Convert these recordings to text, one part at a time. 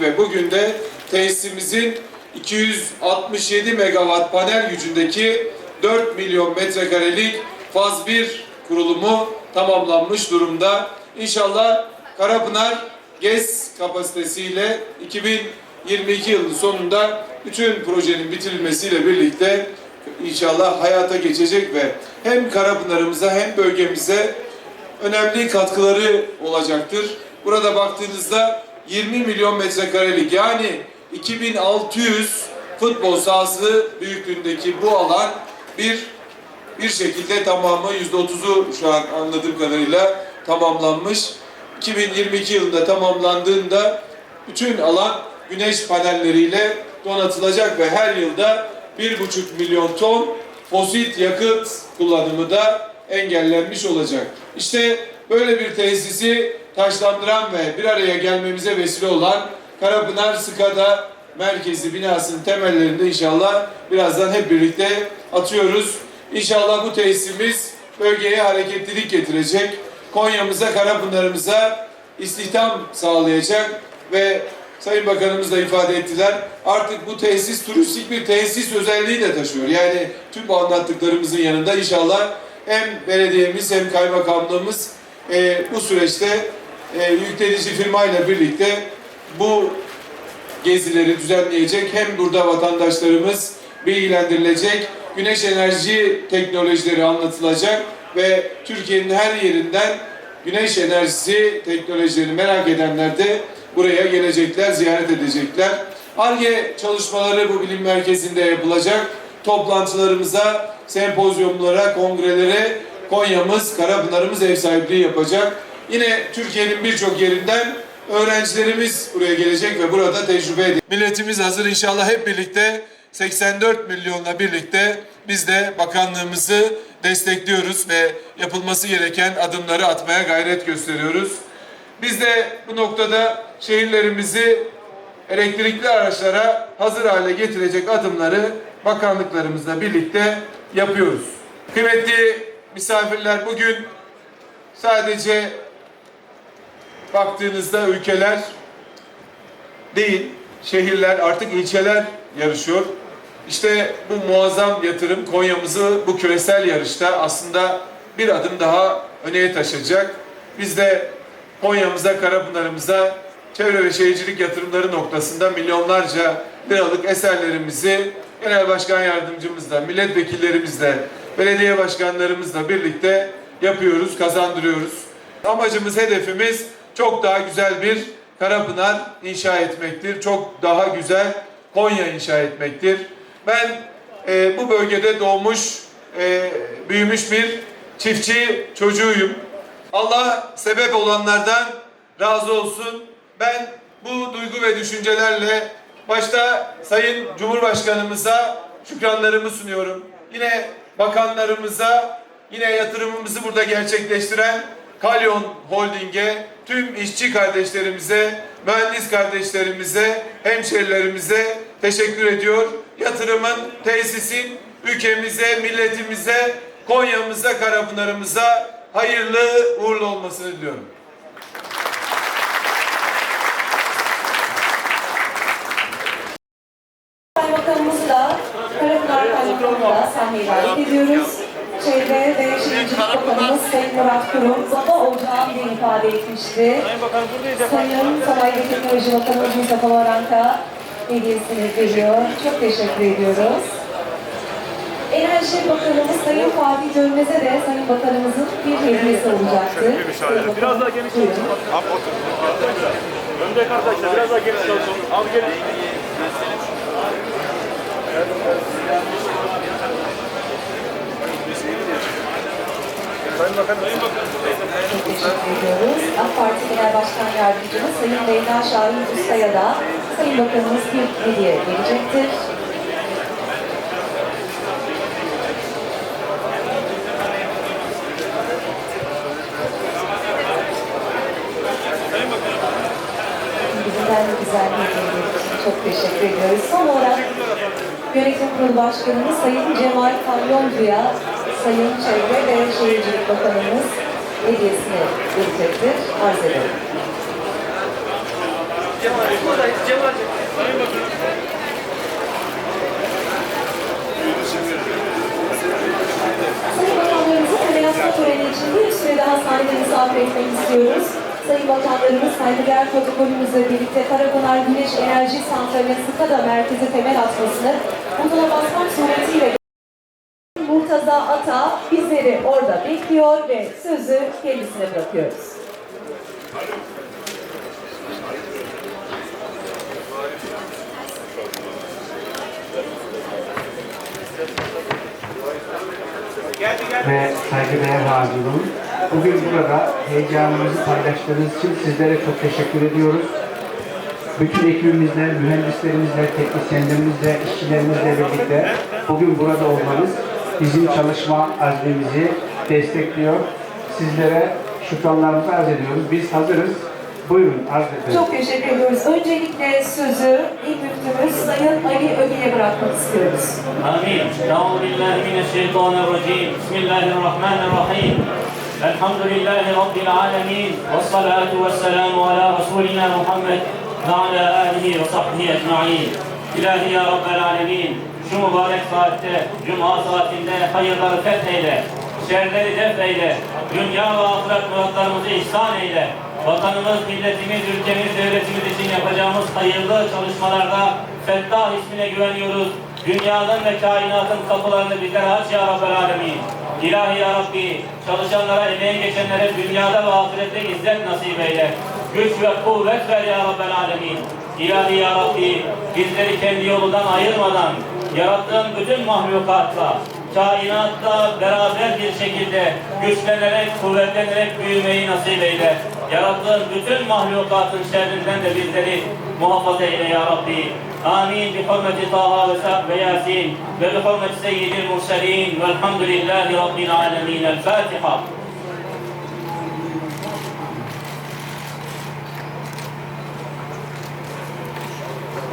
ve bugün de tesisimizin 267 megawatt panel gücündeki 4 milyon metrekarelik faz 1 kurulumu tamamlanmış durumda. İnşallah Karapınar GES kapasitesiyle 2022 yılının sonunda bütün projenin bitirilmesiyle birlikte inşallah hayata geçecek ve hem Karapınar'ımıza hem bölgemize önemli katkıları olacaktır. Burada baktığınızda 20 milyon metrekarelik yani 2600 futbol sahası büyüklüğündeki bu alan bir bir şekilde tamamı %30'u şu an anladığım kadarıyla tamamlanmış. 2022 yılında tamamlandığında bütün alan güneş panelleriyle donatılacak ve her yılda 1,5 milyon ton fosil yakıt kullanımı da engellenmiş olacak. İşte böyle bir tesisi taşlandıran ve bir araya gelmemize vesile olan Karapınar Skada Merkezi binasının temellerinde inşallah birazdan hep birlikte atıyoruz. İnşallah bu tesisimiz bölgeye hareketlilik getirecek. Konya'mıza, Karapınar'ımıza istihdam sağlayacak ve Sayın Bakanımız da ifade ettiler. Artık bu tesis turistik bir tesis özelliği de taşıyor. Yani tüm bu anlattıklarımızın yanında inşallah hem belediyemiz hem kaymakamlığımız e, bu süreçte e, yüklenici firmayla birlikte bu gezileri düzenleyecek. Hem burada vatandaşlarımız bilgilendirilecek, güneş enerji teknolojileri anlatılacak ve Türkiye'nin her yerinden güneş enerjisi teknolojilerini merak edenler de buraya gelecekler, ziyaret edecekler. ARGE çalışmaları bu bilim merkezinde yapılacak. Toplantılarımıza, sempozyumlara, kongrelere Konya'mız, Karapınar'ımız ev sahipliği yapacak. Yine Türkiye'nin birçok yerinden öğrencilerimiz buraya gelecek ve burada tecrübe edecek. Milletimiz hazır inşallah hep birlikte 84 milyonla birlikte biz de bakanlığımızı destekliyoruz ve yapılması gereken adımları atmaya gayret gösteriyoruz. Biz de bu noktada şehirlerimizi elektrikli araçlara hazır hale getirecek adımları bakanlıklarımızla birlikte yapıyoruz. Kıymetli misafirler bugün sadece baktığınızda ülkeler değil, şehirler artık ilçeler yarışıyor. İşte bu muazzam yatırım Konya'mızı bu küresel yarışta aslında bir adım daha öne taşıyacak. Biz de Konya'mıza, Karapınar'ımıza çevre ve şehircilik yatırımları noktasında milyonlarca liralık eserlerimizi Genel Başkan Yardımcımızla, milletvekillerimizle, belediye başkanlarımızla birlikte yapıyoruz, kazandırıyoruz. Amacımız, hedefimiz çok daha güzel bir Karapınar inşa etmektir. Çok daha güzel Konya inşa etmektir. Ben e, bu bölgede doğmuş, e, büyümüş bir çiftçi çocuğuyum. Allah sebep olanlardan razı olsun. Ben bu duygu ve düşüncelerle başta Sayın Cumhurbaşkanımıza şükranlarımı sunuyorum. Yine bakanlarımıza, yine yatırımımızı burada gerçekleştiren Kalyon Holding'e, tüm işçi kardeşlerimize, mühendis kardeşlerimize, hemşerilerimize teşekkür ediyor. Yatırımın, tesisin ülkemize, milletimize, Konya'mıza, Karapınar'ımıza hayırlı uğurlu olmasını diliyorum. Kaymakamımızla, Karapınar Kaymakamımızla sahneye davet ediyoruz. Çevre ve Şehircilik Bakanımız Sayın Murat Kurum, baba olacağım diye ifade etmişti. Sayın Sanayi ve Teknoloji Bakanımız Mustafa Varanka hediyesini veriyor. Çok teşekkür ediyoruz. Enerji Bakanımız Sayın Fatih Dönmez'e de Sayın Bakanımızın bir hediyesi Bakanım, Biraz daha geniş buyurun. çalışalım. Öndeki arkadaşlar biraz daha geniş çalışalım. Abi gelin. Sayın Bakanım. Sayın Bakanım. Teşekkür ediyoruz. AK Parti Genel Başkan Yardımcımız Sayın Leyla Şahin Usta'ya da Sayın Bakanımız bir hediye verecektir. Bizden güzel bir hediye için çok teşekkür ediyoruz. Son olarak Yönetim Kurulu Başkanımız Sayın Cemal Kamyoncu'ya Sayın Çevre ve Şehircilik Bakanımız hediyesini verecektir. Arz ederim. Sayın Bakanlarımızı federasyon töreni için bir süre daha sahnede misafir etmek istiyoruz. Sayın Bakanlarımız saygıdeğer protokolümüzle birlikte Karapınar Güneş Enerji Santrali'nin Sıkada merkezi temel atmasını butona basmak suretiyle Murtaza Ata bizleri orada bekliyor ve sözü kendisine bırakıyoruz. ve saygıdeğer hazirim. Bugün burada heyecanımızı paylaştığınız için sizlere çok teşekkür ediyoruz. Bütün ekibimizle, mühendislerimizle, teknisyenlerimizle, işçilerimizle birlikte bugün burada olmanız bizim çalışma azmimizi destekliyor. Sizlere şükranlarımızı arz ediyoruz. Biz hazırız. Buyurun arz edin. Çok teşekkür ediyoruz. Öncelikle sözü ilk müftümüz Sayın Ali Öge'ye bırakmak istiyoruz. Amin. Nauzu billahi mineşşeytanirracim. Bismillahirrahmanirrahim. Elhamdülillahi Rabbil alemin. Ve salatu ve selamu ala Resulina Muhammed ve ala alihi ve sahbihi ecma'in. İlahi ya Rabbel alemin şu mübarek saatte, Cuma saatinde hayırları fetheyle, şerleri def eyle, dünya ve ahiret muratlarımızı ihsan eyle, vatanımız, milletimiz, ülkemiz, devletimiz için yapacağımız hayırlı çalışmalarda Fettah ismine güveniyoruz. Dünyanın ve kainatın kapılarını bizlere aç ya Rabbel Alemin. İlahi ya Rabbi, çalışanlara, emeği geçenlere dünyada ve ahirette izzet nasip eyle. Güç ve kuvvet ver ya Rabbel Alemin. İlahi ya Rabbi, bizleri kendi yolundan ayırmadan, yarattığın bütün mahlukatla, kainatla beraber bir şekilde güçlenerek, kuvvetlenerek büyümeyi nasip eyle. Yarattığın bütün mahlukatın şerrinden de bizleri muhafaza eyle ya Rabbi. Amin. Bi hurmeti Taha ve Sa'd ve Yasin ve bi hurmeti Seyyidil Murselin velhamdülillahi Rabbil Alemin. El Fatiha.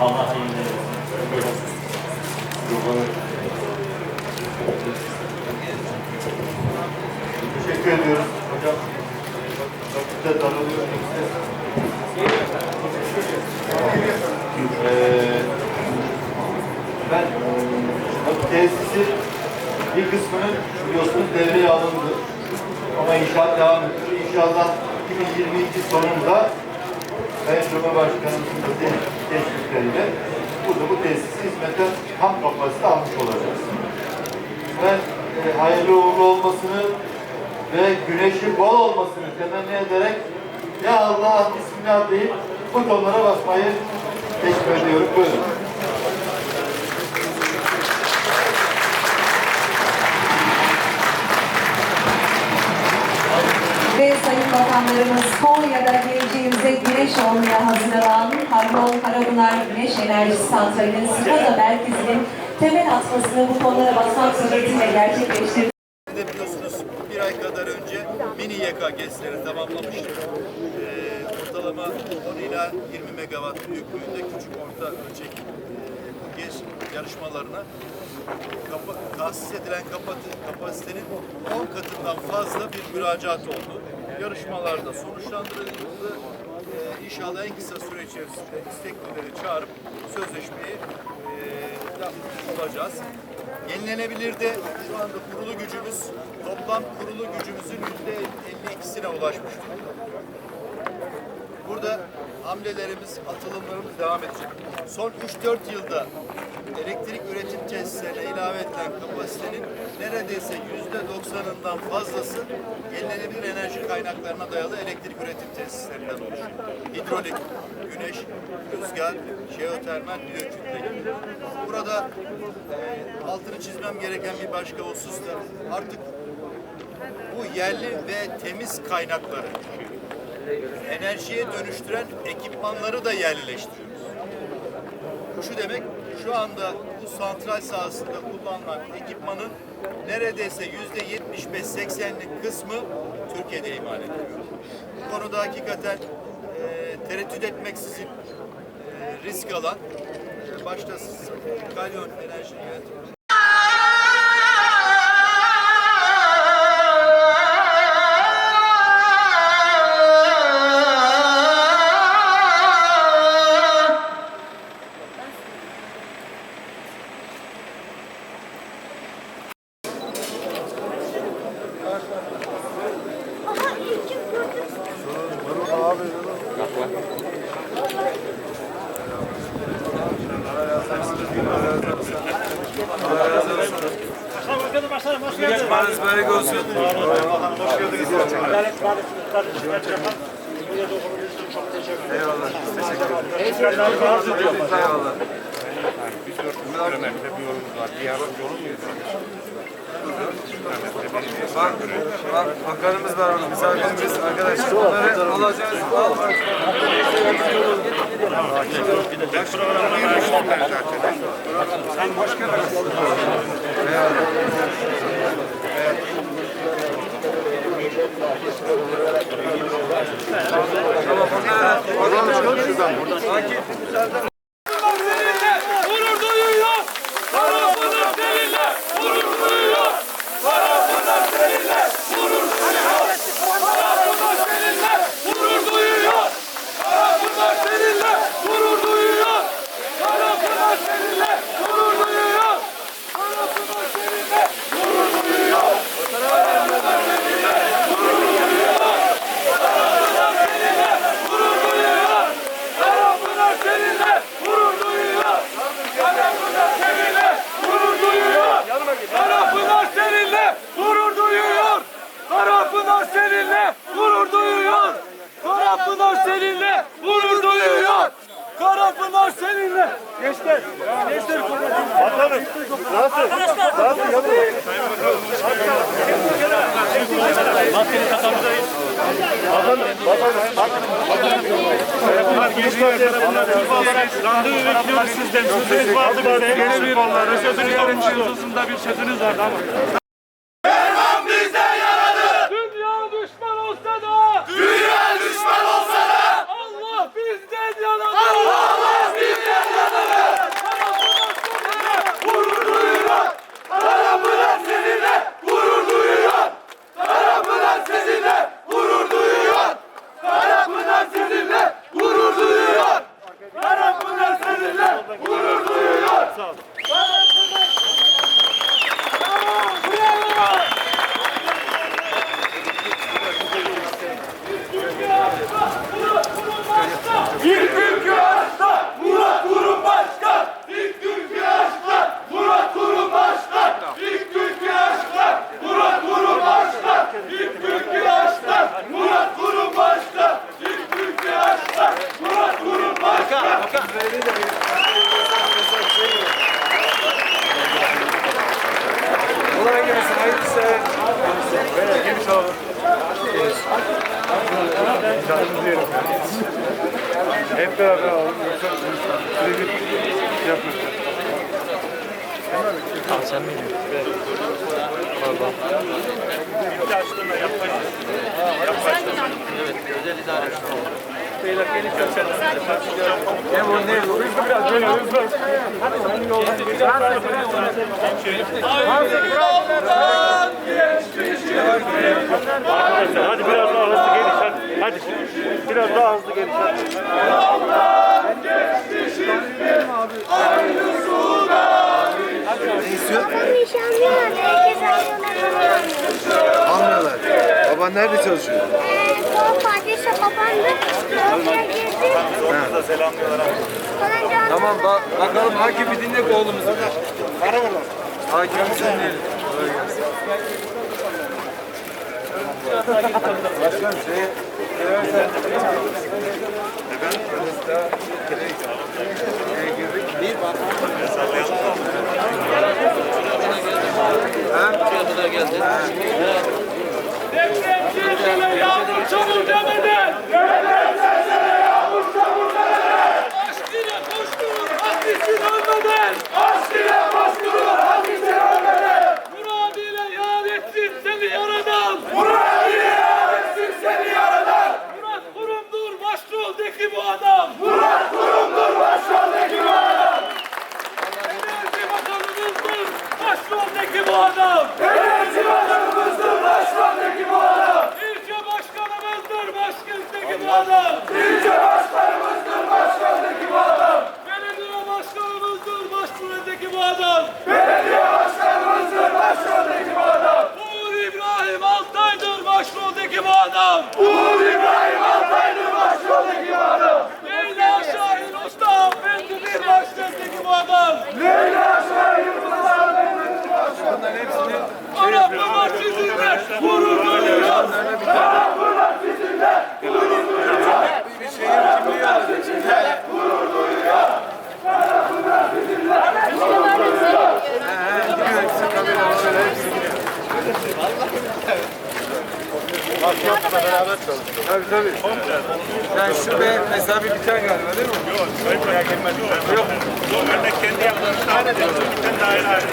Allah hayırlı olsun. Teşekkür ediyoruz hocam. Vakitte daralıyor. Ee, ben bu tesisi bir kısmının biliyorsunuz devreye alındı. Ama inşaat devam ediyor. İnşallah 2022 sonunda Sayın Cumhurbaşkanımızın teşvikleriyle burada bu tesisi hizmete tam kapasite almış olacağız. Ben e, hayırlı uğurlu olmasını ve güneşin bol olmasını temenni ederek Ya Allah Bismillah deyip butonlara basmayı teşvik ediyorum. Buyurun. Ve Sayın Bakanlarımız Konya'da geleceğimize güneş olmaya hazırlanan Harmon Karabınar Güneş Enerjisi Santrali'nin Sıkada merkezinin temel atmasını bu konulara basmak suretiyle gerçekleştirdi. biliyorsunuz bir ay kadar önce mini YK GES'leri tamamlamıştık. Ee, ortalama 10 ila 20 megawatt büyüklüğünde küçük orta ölçek e, bu GES yarışmalarına kapa, tahsis edilen kapati- kapasitenin 10 katından fazla bir müracaat oldu. Yarışmalarda sonuçlandırıldı. Ee, inşallah en kısa süre içerisinde isteklileri çağırıp sözleşmeyi e, yapacağız. Yenilenebilir de şu anda kurulu gücümüz toplam kurulu gücümüzün yüzde 52'sine ulaşmış. Burada hamlelerimiz, atılımlarımız devam edecek. Son 3-4 yılda elektrik üretim tesislerine ilave edilen kapasitenin neredeyse yüzde 90'ından fazlası yenilenebilir enerji kaynaklarına dayalı elektrik üretim tesislerinden oluşuyor. Hidrolik, güneş, rüzgar, jeotermal, biyokütle. Burada e, altını çizmem gereken bir başka husus da artık bu yerli ve temiz kaynakları enerjiye dönüştüren ekipmanları da yerleştiriyoruz. Şu demek, şu anda bu santral sahasında kullanılan ekipmanın neredeyse yüzde 75-80'lik kısmı Türkiye'de imal ediliyor. Bu konuda hakikaten e, tereddüt etmeksizin e, risk alan, e, başta Kalyon Enerji Yönetimi Malzememiz arkadaşlar. Alacağız. Ben programına başladım zaten. Sen başka bir Tamam, şuradan. Olarak randevu bekliyoruz sizden. Sözünüz vardı bize. Sözünüz olmuştu. bir sözünüz vardı ama. Pardon. İlk açtığında yaklaşık. Yaklaşık. Evet, özel idare. Beyler gelip götürelim. Ne bu ne bu? Hızlı biraz böyle hızlı. Hadi sen yoldan Arkadaşlar hadi biraz daha hızlı geliş hadi. Hadi. Biraz daha hızlı geliş hadi. Ne istiyor? Almıyorlar. Herkes alıyorlar. Almıyorlar. Baban nerede çalışıyor? Ee, soğuk partisi kapandı. Ortaya girdi. Ha. Sonra Tamam ba- bakalım hakim bir dinle oğlumuzu. Para var lan. Hakimimizi dinleyelim. Kolay gelsin. Başkanım şey, Efendim? Bir bak. Ha? Kadar geldi. Depremci yağmur çamur demeden. Demeden. Tabii tabii. Yani şurada mesela bir biter galiba değil mi? Yok, girmez. Yok. Yok, örnek kendi yaptığını tane diyor. Ben de ayrı ayrı.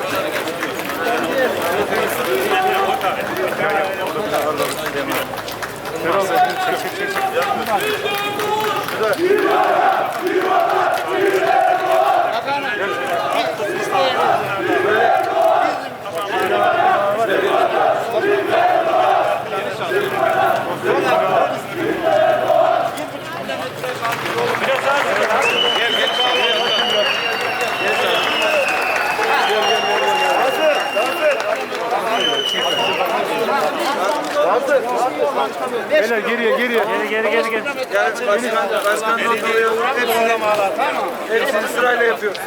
Beyler geriye geriye. Geri geri geri geri. Yani başkan, başkan notları hepsini, hepsini sırayla yapıyoruz.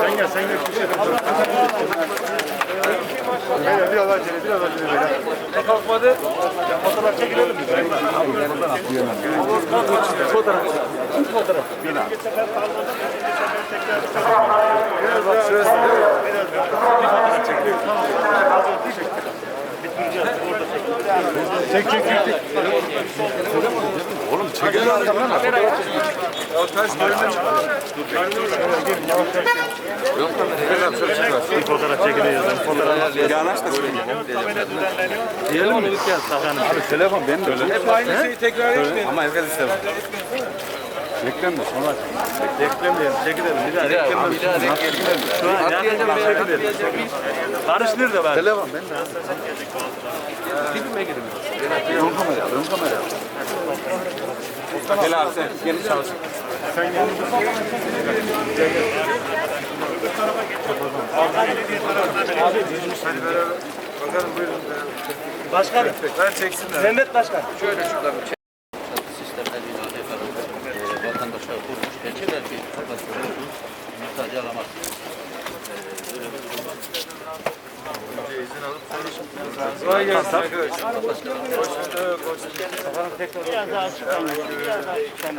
Sen gel, sen gel. Biraz acele, biraz acele. Ne kalkmadı? Fotoğraf çekilelim mi? Fotoğraf. Fotoğraf. Biraz bak şurası? Bir fotoğraf çekilelim. Çek çek çek. çek. Oğlum çekelim adamı. Ya ters bölümden Bir fotoğraf çekiliyor. Fotoğraf Yanaş da. Diyelim mi? Abi telefon benim de. Hep aynı şeyi tekrar etmeyin. Ama herkes istemez. Reklam da sonra. Reklamlayalım, çekilelim. Bir daha reklam. Bir daha reklam. Şu an ya, çekilelim. Karıştır da ben. Telefon benim de. Filme girin. Ön kamera, ön kamera. Gel abi sen yeni çalış. Hadi beraber. Bakalım buyurun. Başkanım. Ben çeksinler. Mehmet Başkan. Şöyle şuradan bir sistemleriyle alakalı e, vatandaşa kurmuş elçiler ki vatandaşın muhtaç alamaz. E, böyle bir durum var. izin alıp sonra Kolay gelsin arkadaşlar. Hoş bulduk. Hoş bulduk. Biraz daha açıklayın. Biraz daha açıklayın.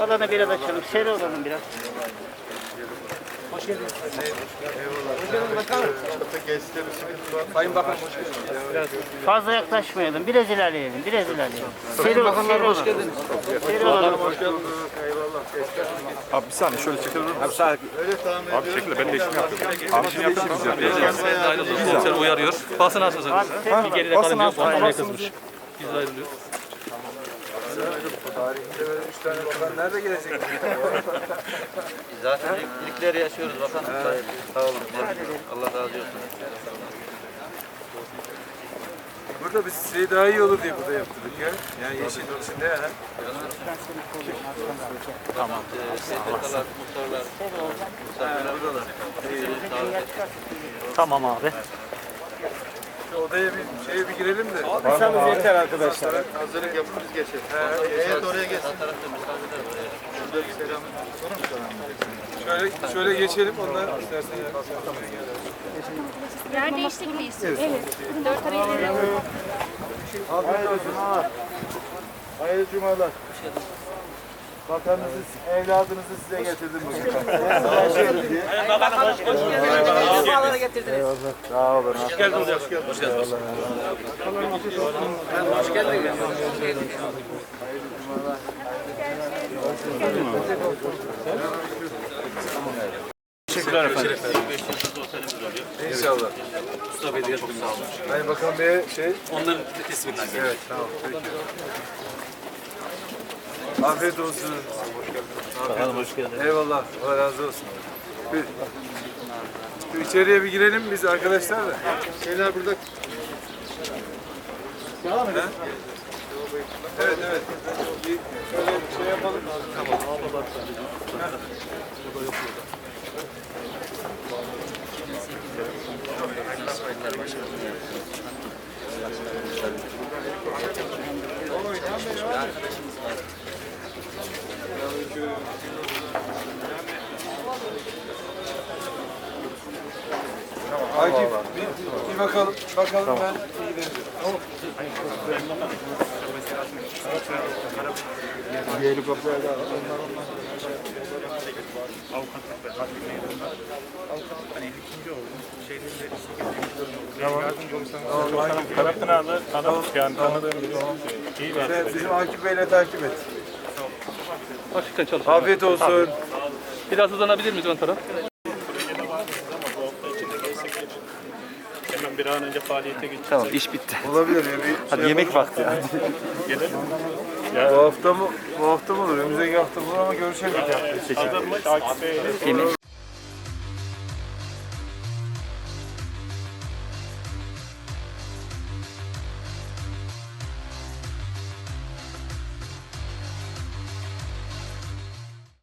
Odanı biraz açalım. Seri odanın biraz. Sayın Bakan hoş geldiniz. Fazla yaklaşmayalım. Biraz ilerleyelim. Biraz ilerleyelim. Seri Bakanlar hoş geldiniz. Seri olalım. Hoş bulduk. Abi bir saniye şöyle çekelim. Abi saniye. Abi çekile ben de işimi yapıyorum. Abi işimi yapıyorum. Komiser uyarıyor. Basın asılsın. Bir geride kalın diyor. Anlamaya kızmış. Biz ayrılıyoruz. Tarihinde böyle üç tane falan nerede gelecek? Zaten ilkleri yaşıyoruz bakanım. Sağ olun. Allah razı olsun. Burada biz şey daha iyi olur diye burada yaptırdık ya. Yani yeşil içinde ya. Tamam. STK'lar, muhtarlar, misafirler buradalar. Tamam abi. Şu odaya bir şeye bir girelim de. Alırsanız yeter arkadaşlar. Hazırlık yapın biz geçelim. Evet oraya geçsin. Şurada bir selam. Şöyle şöyle geçelim ondan istersen. Yer değiştik miyiz? Evet. Dört araya verelim. Afiyet olsun. Hayırlı cumalar. Bakanınızı, evladınızı size getirdim bugün. Başlıyoruz diye. Sağ olun. Hoş geldin hocam. Hoş geldiniz. Hoş geldin. Teşekkürler efendim. İnşallah. Mustafa Bey'e çok sağ olun. Sayın Bakan Bey'e şey. Onların isminden geldi. Evet tamam. Peki. Afiyet olsun. Bakalım hoş geldin. Eyvallah. Allah razı olsun. Bir, şu içeriye bir girelim biz arkadaşlar da. Şeyler burada He? Evet evet. Bir şöyle bir şey yapalım. Tamam. Akif bir, bir bakalım. Bakalım ben ilgilenirim. bir helikopter daha var. Onlar onlar. avukatlık ve hakim hani ikinci oldum. De. Tamam. Tanıdık. Yani tanıdığım biri. İyi bir arkadaş. Bizim Akif Bey'le takip et. Hafiften çalışın. Afiyet olsun. Biraz hızlanabilir miyiz ön taraf? Projede varsınız ama bu hafta içinde gelsek geçin. Hemen bir an önce faaliyete geçeceğiz. Tamam iş bitti. Olabilir ya. Bir Hadi yemek vakti. Gelelim. Bu hafta mı? Bu hafta mı olur? Önümüzdeki hafta olur ama görüşelim. Hazır mı? Akif Bey'le. Yemek.